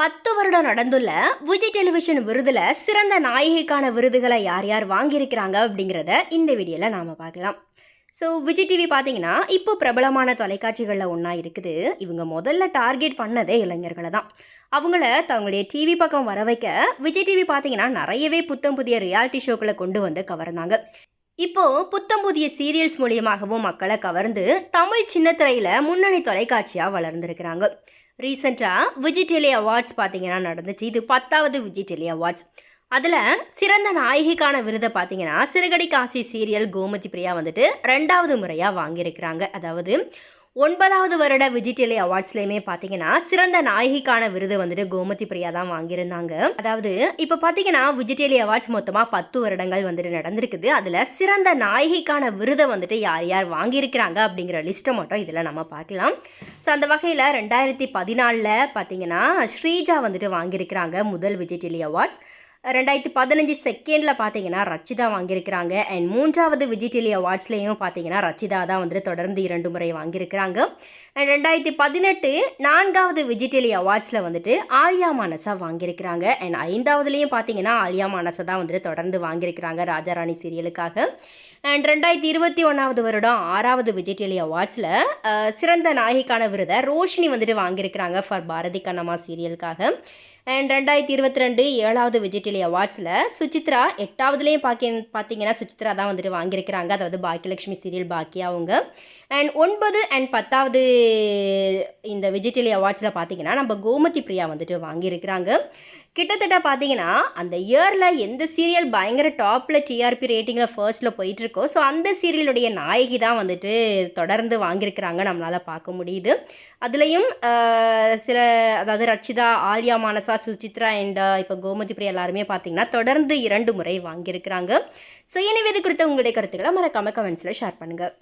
பத்து வருடம் நடந்துள்ள விஜய் டெலிவிஷன் விருதுல சிறந்த நாயகிக்கான விருதுகளை யார் யார் வாங்கியிருக்கிறாங்க அப்படிங்கிறத இந்த வீடியோவில் நாம் பார்க்கலாம். ஸோ விஜய் டிவி பார்த்தீங்கன்னா இப்போ பிரபலமான தொலைக்காட்சிகளில் ஒன்றா இருக்குது. இவங்க முதல்ல டார்கெட் பண்ணதே இளைஞர்களை தான். அவங்கள தங்களுடைய டிவி பக்கம் வர வைக்க விஜய் டிவி பார்த்தீங்கன்னா நிறையவே புத்தம் புதிய ரியாலிட்டி ஷோக்களை கொண்டு வந்து கவர்ந்தாங்க. இப்போ புத்தம் புதிய சீரியல்ஸ் மூலியமாகவும் மக்களை கவர்ந்து தமிழ் சின்னத்திரையில் முன்னணி தொலைக்காட்சியாக வளர்ந்துருக்கிறாங்க. ரீசெண்டாக விஜய் டெலி அவார்ட்ஸ் பார்த்தீங்கன்னா நடந்துச்சு. இது பத்தாவது விஜய் டெலி அவார்ட்ஸ் அதில் சிறந்த நாயகிக்கான விருதை பார்த்தீங்கன்னா சிறுகடி காசி சீரியல் கோமதி பிரியா வந்துட்டு ரெண்டாவது முறையாக வாங்கியிருக்கிறாங்க. அதாவது ஒன்பதாவது வருட விஜய் டெலி அவார்ட்ஸ்லேயுமே பார்த்தீங்கன்னா சிறந்த நாயகிக்கான விருது வந்துட்டு கோமதி பிரியா தான் வாங்கியிருந்தாங்க. அதாவது இப்போ பார்த்தீங்கன்னா விஜய் டெலி அவார்ட்ஸ் மொத்தமாக பத்து வருடங்கள் வந்துட்டு நடந்திருக்குது. அதில் சிறந்த நாயகிக்கான விருதை வந்துட்டு யார் யார் வாங்கியிருக்கிறாங்க அப்படிங்கிற லிஸ்ட்டை மட்டும் இதில் நம்ம பார்க்கலாம். ஸோ அந்த வகையில் ரெண்டாயிரத்தி பதினாலில் பார்த்தீங்கன்னா ஸ்ரீஜா வந்துட்டு வாங்கியிருக்கிறாங்க முதல் விஜய் டெலி அவார்ட்ஸ் ரெண்டாயிரத்தி பதினஞ்சு செகண்டில் பார்த்தீங்கன்னா ரச்சிதா வாங்கியிருக்கிறாங்க. அண்ட் மூன்றாவது விஜய் டெலி அவார்ட்ஸ்லேயும் பார்த்தீங்கன்னா ரச்சிதா தான் வந்துட்டு தொடர்ந்து இரண்டு முறை வாங்கியிருக்கிறாங்க. அண்ட் ரெண்டாயிரத்தி பதினெட்டு நான்காவது விஜய் டெலி அவார்ட்ஸில் வந்துட்டு ஆலியா மானசா வாங்கியிருக்கிறாங்க. அண்ட் ஐந்தாவதுலேயும் பார்த்தீங்கன்னா ஆலியா மானசா தான் வந்துட்டு தொடர்ந்து வாங்கியிருக்கிறாங்க ராஜாராணி சீரியலுக்காக. அண்ட் ரெண்டாயிரத்தி இருபத்தி ஒன்றாவது வருடம் ஆறாவது விஜய் டெலி அவார்ட்ஸில் சிறந்த நாயகிக்கான விருதை ரோஷினி வந்துட்டு வாங்கியிருக்கிறாங்க ஃபார் பாரதி கண்ணம்மா சீரியலுக்காக. அண்ட் ரெண்டாயிரத்தி இருபத்தி ரெண்டு ஏழாவது விஜய் டெலி அவார்ட்ஸில் சுச்சித்ரா எட்டாவதுலேயும் பார்க்க பார்த்தீங்கன்னா சுச்சித்ரா தான் வந்துட்டு வாங்கியிருக்கிறாங்க. அதாவது பாக்கியலட்சுமி சீரியல் பாக்கியா அவங்க. அண்ட் ஒன்பது அண்ட் பத்தாவது இந்த விஜய் டெலி அவார்ட்ஸில் பார்த்தீங்கன்னா நம்ம கோமதி பிரியா வந்துட்டு வாங்கியிருக்கிறாங்க. கிட்டத்தட்ட பார்த்தீங்கன்னா அந்த இயரில் எந்த சீரியல் பயங்கர டாப்பில் டிஆர்பி ரேட்டிங்கில் ஃபர்ஸ்ட்டில் போயிட்டுருக்கோ ஸோ அந்த சீரியலுடைய நாயகி தான் வந்துட்டு தொடர்ந்து வாங்கியிருக்கிறாங்க நம்மளால் பார்க்க முடியுது. அதுலேயும் சில அதாவது ரட்சிதா ஆலியா மானசா சுசித்ரா அண்ட் இப்போ கோமதி பிரியா எல்லாருமே பார்த்தீங்கன்னா தொடர்ந்து இரண்டு முறை வாங்கியிருக்கிறாங்க. ஸோ எனவே இது குறித்த உங்களுடைய கருத்துக்களை மறக்காமல் கமெண்ட்ஸில் ஷேர் பண்ணுங்கள்